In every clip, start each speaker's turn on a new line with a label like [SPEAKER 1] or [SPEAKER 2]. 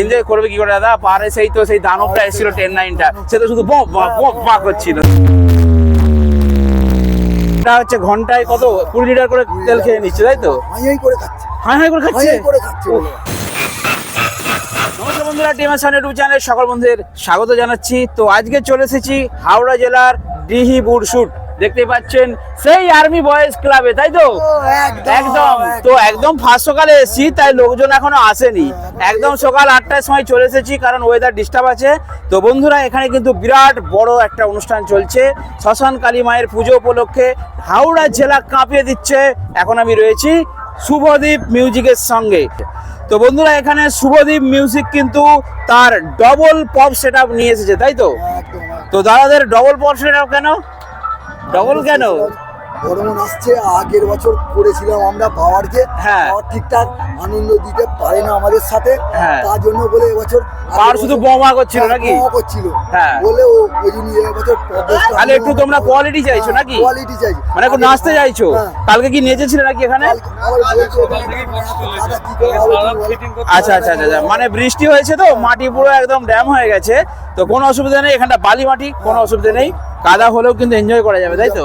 [SPEAKER 1] Enjoy করবে কি করে দাদা? পাহাড়ে সেই তো সেই দানবটা এসেছিল টেন নাইনটা সে তো শুধু বম বম পা করছিল। এটা হচ্ছে ঘন্টায় কত? কুড়ি লিটার করে তেল খেয়ে নিচ্ছে তাই তো?
[SPEAKER 2] হাই
[SPEAKER 1] হাই করে খাচ্ছে। নমস্কার বন্ধুরা ইউটিউব চ্যানেল সকল বন্ধুদের স্বাগত জানাচ্ছি। তো আজকে চলে এসেছি হাওড়া জেলার ডিহি বুড়শুট দেখতে পাচ্ছেন সেই আর্মি বয়েজ ক্লাবে তাই তো?
[SPEAKER 2] একদম,
[SPEAKER 1] তো একদম। ফার্স্ট সকালে এসেছি তাই লোকজন এখনও আসেনি। একদম সকাল আটটার সময় চলে এসেছি কারণ ওয়েদার ডিস্টার্ব আছে। তো বন্ধুরা এখানে কিন্তু বিরাট বড় একটা অনুষ্ঠান চলছে। শ্মশান কালী মায়ের পুজো উপলক্ষে হাওড়া জেলা কাঁপিয়ে দিচ্ছে। এখন আমি রয়েছি শুভদীপ মিউজিকের সঙ্গে। তো বন্ধুরা এখানে শুভদীপ মিউজিক কিন্তু তার ডবল পপ সেট নিয়ে এসেছে তাই তো। তো দাদাদের ডবল পপ সেট কেন? ডবল কেন?
[SPEAKER 2] বর্মন আসছে আগের বছর করেছিলাম আমরা পাওয়ারকে।
[SPEAKER 1] হ্যাঁ।
[SPEAKER 2] পাওয়ার ঠিকঠাক আনন্দ দিতে পারে না আমাদের সাথে।
[SPEAKER 1] হ্যাঁ।
[SPEAKER 2] তার জন্য বলে এবছর
[SPEAKER 1] পাওয়ার শুধু বোমা করছিল নাকি?
[SPEAKER 2] করছিল।
[SPEAKER 1] হ্যাঁ।
[SPEAKER 2] বলে ও ওই জন্য এবছর
[SPEAKER 1] তাহলে একটু তোমরা কোয়ালিটি চাইছো নাকি?
[SPEAKER 2] কোয়ালিটি চাইছি।
[SPEAKER 1] মানে একটু নাচতে চাইছো?
[SPEAKER 2] হ্যাঁ।
[SPEAKER 1] কালকে কি নেচেছিলে নাকি এখানে?
[SPEAKER 2] তুমি বলো?
[SPEAKER 1] আচ্ছা আচ্ছা আচ্ছা আচ্ছা। মানে বৃষ্টি হয়েছে তো মাটি পুরো একদম ড্যাম হয়ে গেছে। তো কোনো অসুবিধা নেই এখানটা বালি মাটি কোনো অসুবিধা নেই। কাদা হলেও কিন্তু এনজয় করা যাবে তাই তো?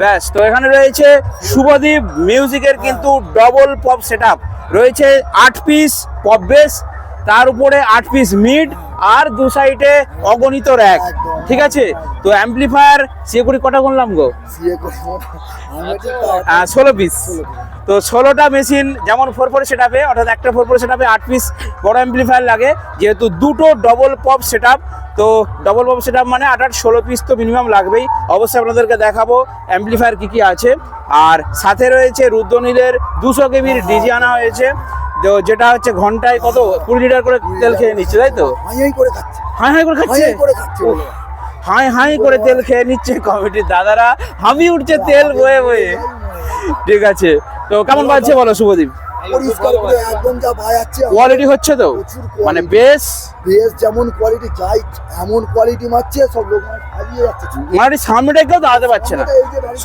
[SPEAKER 1] ব্যাস তো এখানে রয়েছে শুভদীপ মিউজিকের কিন্তু ডবল পপ সেট আপ রয়েছে আট পিস পপ বেস তার উপরে আট পিস মিড আর দু সাইডে অগণিত র্যাক ঠিক আছে? তো অ্যাম্পলিফায়ার সে কুড়ি কটা গুনলাম গো?
[SPEAKER 2] সিএ
[SPEAKER 1] ষোলো পিস তো ষোলোটা মেশিন যেমন ফোর ফোর সেট আপে অর্থাৎ একটা ফোর ফোর সেট আপে আট পিস বড় অ্যাম্পলিফায়ার লাগে যেহেতু দুটো ডবল পপ সেট তো ডবল পপ সেট মানে আট আট ষোলো পিস তো মিনিমাম লাগবেই। অবশ্যই আপনাদেরকে দেখাবো অ্যাম্পলিফায়ার কী কী আছে। আর সাথে রয়েছে রুদ্রনীলের দুশো কেবির ডিজি আনা হয়েছে। তো যেটা হচ্ছে ঘন্টায় কত? কুড়ি লিটার করে তেল খেয়ে নিচ্ছে তাই তো?
[SPEAKER 2] হাই হাই করে খাচ্ছে।
[SPEAKER 1] হাই হাই করে তেল খেয়ে নিচ্ছে কমিটির দাদারা। হামি উঠছে তেল বয়ে বয়ে। ঠিক আছে। তো কেমন বাজছে বলো শুভদীপ? কোয়ালিটি হচ্ছে তো? মানে বেশ
[SPEAKER 2] বেশ যেমন কোয়ালিটি চাই এমন কোয়ালিটি মারছে সব লোক মানে যাচ্ছে।
[SPEAKER 1] মানে সামনেটা কেউ দাঁড়াতে পারছে না।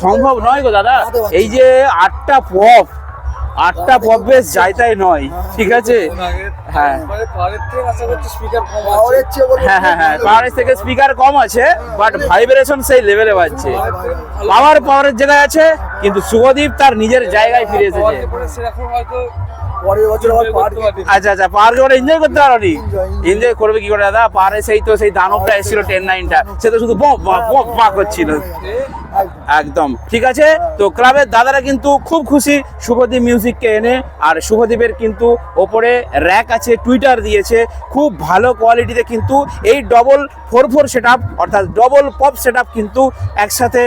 [SPEAKER 1] সম্ভব নয় গো দাদা। এই যে আটটা পপ আটটা পপবেস যাই তাই নয়, ঠিক আছে? হ্যাঁ। হ্যাঁ হ্যাঁ হ্যাঁ পাওয়ারের থেকে স্পিকার কম আছে বাট ভাইব্রেশন সেই লেভেলে বাজছে। পাওয়ার পাওয়ারের জায়গায় আছে, কিন্তু শুভদীপ তার নিজের জায়গায় ফিরে এসেছে।
[SPEAKER 2] পরের বছর আবার পাওয়ার
[SPEAKER 1] আচ্ছা আচ্ছা ওরা এনজয় করতে পারোনি
[SPEAKER 2] Enjoy,
[SPEAKER 1] এনজয় করবে কি করে দাদা? পাহাড়ে সেই তো সেই দানবটা এসেছিল টেন নাইনটা সে তো শুধু করছিল। একদম। ঠিক আছে? তো ক্লাবের দাদারা কিন্তু খুব খুশি শুভদীপ মিউজিককে এনে। আর শুভদীপের কিন্তু ওপরে র্যাক আছে টুইটার দিয়েছে। খুব ভালো কোয়ালিটিতে কিন্তু এই ডবল ফোর ফোর সেট অর্থাৎ ডবল পপ সেট কিন্তু একসাথে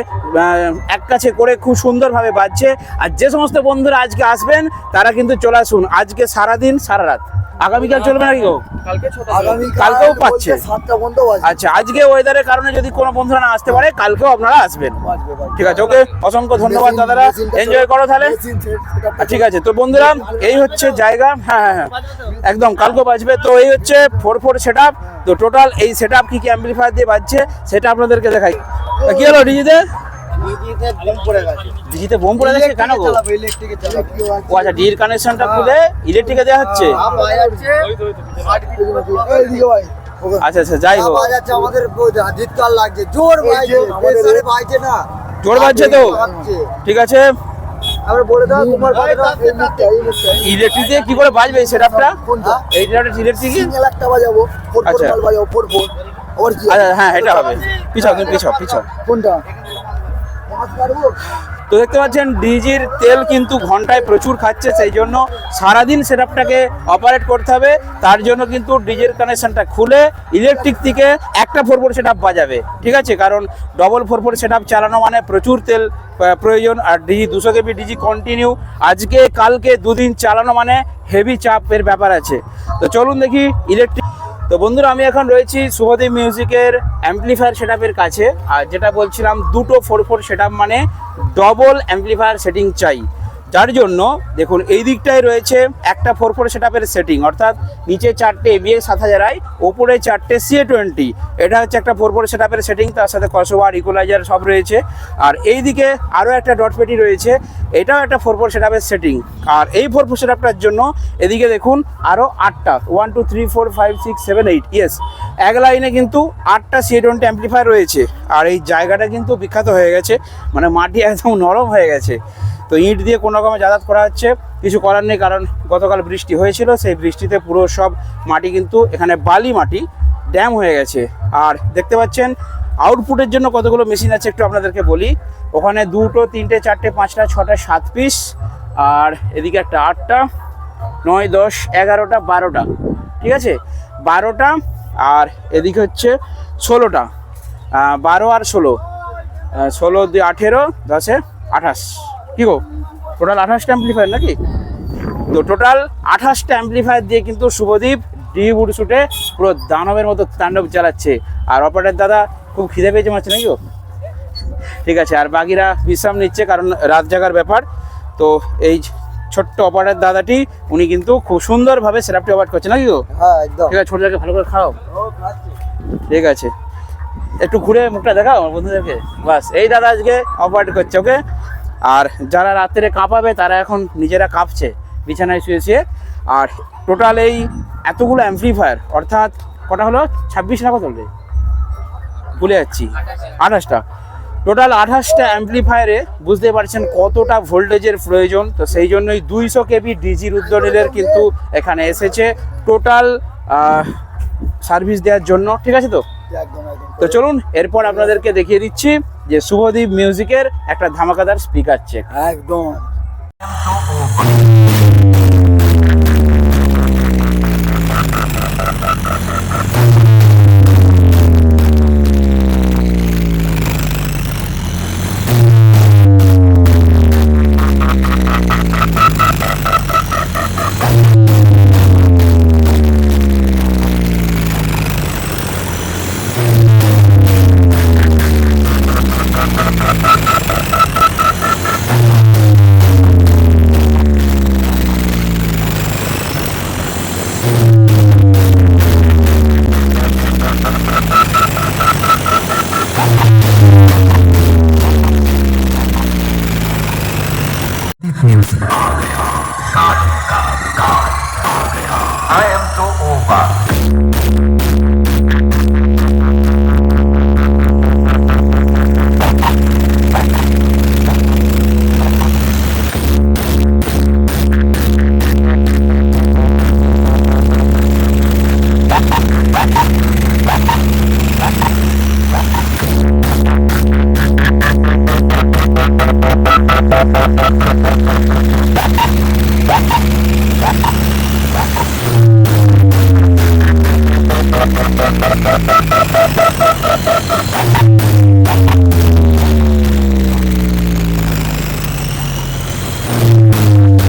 [SPEAKER 1] এক কাছে করে খুব সুন্দরভাবে বাজছে। আর যে সমস্ত বন্ধুরা আজকে আসবেন তারা কিন্তু চলে আসুন। আজকে সারাদিন সারা রাত। আগামীকাল চলবে নাকি গো? কালকেও পাচ্ছে। আচ্ছা আজকে ওয়েদারের কারণে যদি কোনো বন্ধুরা না আসতে পারে কালকেও আপনারা আসবেন। ঠিক আছে ওকে? অসংখ্য ধন্যবাদ দাদারা। এনজয় করো তাহলে। ঠিক আছে তো বন্ধুরা এই হচ্ছে জায়গা। হ্যাঁ হ্যাঁ হ্যাঁ। একদম কালকেও বাজবে। তো এই হচ্ছে ফোর ফোর সেট তো টোটাল এই সেট আপ কি কি অ্যাম্পলিফায়ার দিয়ে বাজছে সেটা আপনাদেরকে দেখাই। কি হলো ডিজিতে?
[SPEAKER 2] ডিজিতে বোম পড়ে গেছে
[SPEAKER 1] ডিজিতে বোম পড়ে গেছে কেন গো
[SPEAKER 2] চালাবে, ইলেকট্রিকে চালাবে। কি
[SPEAKER 1] ও আচ্ছা ডির কানেকশনটা খুলে ইলেকট্রিকে দেওয়া হচ্ছে। আচ্ছা আচ্ছা যাই হোক
[SPEAKER 2] আমাদের জিতকার লাগছে জোর বাইছে না
[SPEAKER 1] জোর বাজছে তো? ঠিক আছে
[SPEAKER 2] আমরা বলে দাও তোমার
[SPEAKER 1] ইলেকট্রিক দিয়ে কি করে বাজবে এই
[SPEAKER 2] কোনটা
[SPEAKER 1] এই ইলেকট্রিক
[SPEAKER 2] সিঙ্গেল একটা বাজাবো ফোর ফোর
[SPEAKER 1] আচ্ছা।
[SPEAKER 2] বাজাবো ফোর ফোর আবার কি
[SPEAKER 1] আচ্ছা হ্যাঁ এটা হবে পিছাও তুমি পিছাও পিছাও
[SPEAKER 2] কোনটা
[SPEAKER 1] তো দেখতে পাচ্ছেন, ডিজির তেল কিন্তু ঘন্টায় প্রচুর খাচ্ছে, সেই জন্য সারাদিন সেটআপটাকে অপারেট করতে হবে। তার জন্য কিন্তু ডিজের কানেকশনটা খুলে ইলেকট্রিক থেকে একটা ফোর ফোর সেটআপ বাজাবে, ঠিক আছে? কারণ ডবল ফোর ফোর সেটআপ চালানো মানে প্রচুর তেল প্রয়োজন। আর ডিজি দুশো কেবি ডিজি কন্টিনিউ আজকে, কালকে দুদিন চালানো মানে হেভি চাপের ব্যাপার আছে। তো চলুন দেখি ইলেকট্রিক তো বন্ধুরা, আমি এখন রয়েছি শুভদীপ মিউজিকের অ্যাম্পলিফায়ার সেটআপের কাছে। আর যেটা বলছিলাম, দুটো ফোর ফোর সেটআপ মানে ডবল অ্যাম্পলিফায়ার সেটিং চাই। যার জন্য, দেখুন, এই দিকটায় রয়েছে একটা ফোর ফোর সেট সেটিং অর্থাৎ নিচে চারটে এবিএস সাত হাজার আই ওপরে চারটে সিএ টোয়েন্টি এটা হচ্ছে একটা ফোর ফোর সেট সেটিং তার সাথে কসোভার ইকোলাইজার সব রয়েছে। আর এই দিকে আরও একটা ডট পেটি রয়েছে এটাও একটা ফোর ফোর সেট আপের সেটিং আর এই ফোর ফোর সেট আপটার জন্য এদিকে দেখুন আরও আটটা। One two three four five six seven eight yes এক লাইনে কিন্তু আটটা সিএ টোয়েন্টি অ্যাম্পলিফায়ার রয়েছে। আর এই জায়গাটা কিন্তু বিখ্যাত হয়ে গেছে। মানে মাটি একদম নরম হয়ে গেছে। তো ইট দিয়ে কোনো রকমে যাতায়াত করা হচ্ছে। কিছু করার নেই, কারণ গতকাল বৃষ্টি হয়েছিল। সেই বৃষ্টিতে পুরো সব মাটি কিন্তু এখানে বালি মাটি ড্যাম হয়ে গেছে। আর দেখতে পাচ্ছেন আউটপুটের জন্য কতগুলো মেশিন আছে একটু আপনাদেরকে বলি। ওখানে দুটো, তিনটে, চারটে, পাঁচটা, ছটা, সাত পিস। আর এদিকে একটা আটটা, নয়, দশ, এগারোটা, বারোটা। ঠিক আছে? বারোটা আর এদিকে হচ্ছে ষোলোটা। বারো আর ষোলো। ষোলো দুই আঠেরো, দশে আঠাশ। কি গো? টোটাল আঠাশটা অ্যাম্পলিফায়ার নাকি? তো টোটাল আঠাশটা অ্যাম্পলিফায়ার দিয়ে কিন্তু শুভদীপ ডি বুট শুটে পুরো দানবের মতো তাণ্ডব চালাচ্ছে। আর অপারেটর দাদা খুব খিদে পেয়েছে মারছে নাকি ঠিক আছে আর বাকিরা বিশ্রাম নিচ্ছে কারণ রাত জাগার ব্যাপার। তো এই ছোট্ট অপারেটর দাদাটি উনি কিন্তু খুব সুন্দরভাবে সেরাপটি অপারেট করছে নাকি গো?
[SPEAKER 2] হ্যাঁ
[SPEAKER 1] ঠিক আছে ছোটটাকে ভালো করে খাও। ঠিক আছে। একটু ঘুরে মুখটা দেখাও আমার বন্ধুদেরকে। বাস এই দাদা আজকে অপারেট করছে ওকে? আর যারা রাত্রে কাঁপাবে তারা এখন নিজেরা কাঁপছে বিছানায় শুয়ে শুয়ে। আর টোটাল এই এতগুলো অ্যাম্পলিফায়ার অর্থাৎ কটা হলো? ছাব্বিশ না কত হলো? ভুলে যাচ্ছি। আঠাশটা। টোটাল আঠাশটা অ্যাম্পলিফায়ারে বুঝতে পারছেন কতটা ভোল্টেজের প্রয়োজন। তো সেই জন্যই দুইশো কেবি ডিজি রুদ্রনীলের কিন্তু এখানে এসেছে। টোটাল সার্ভিস দেওয়ার জন্য। ঠিক আছে তো? তো চলুন এরপর আপনাদেরকে দেখিয়ে দিচ্ছি যে শুভদীপ মিউজিকের একটা ধামাকাদার স্পিকার চেক
[SPEAKER 2] একদম।
[SPEAKER 3] I am so over.
[SPEAKER 2] একদম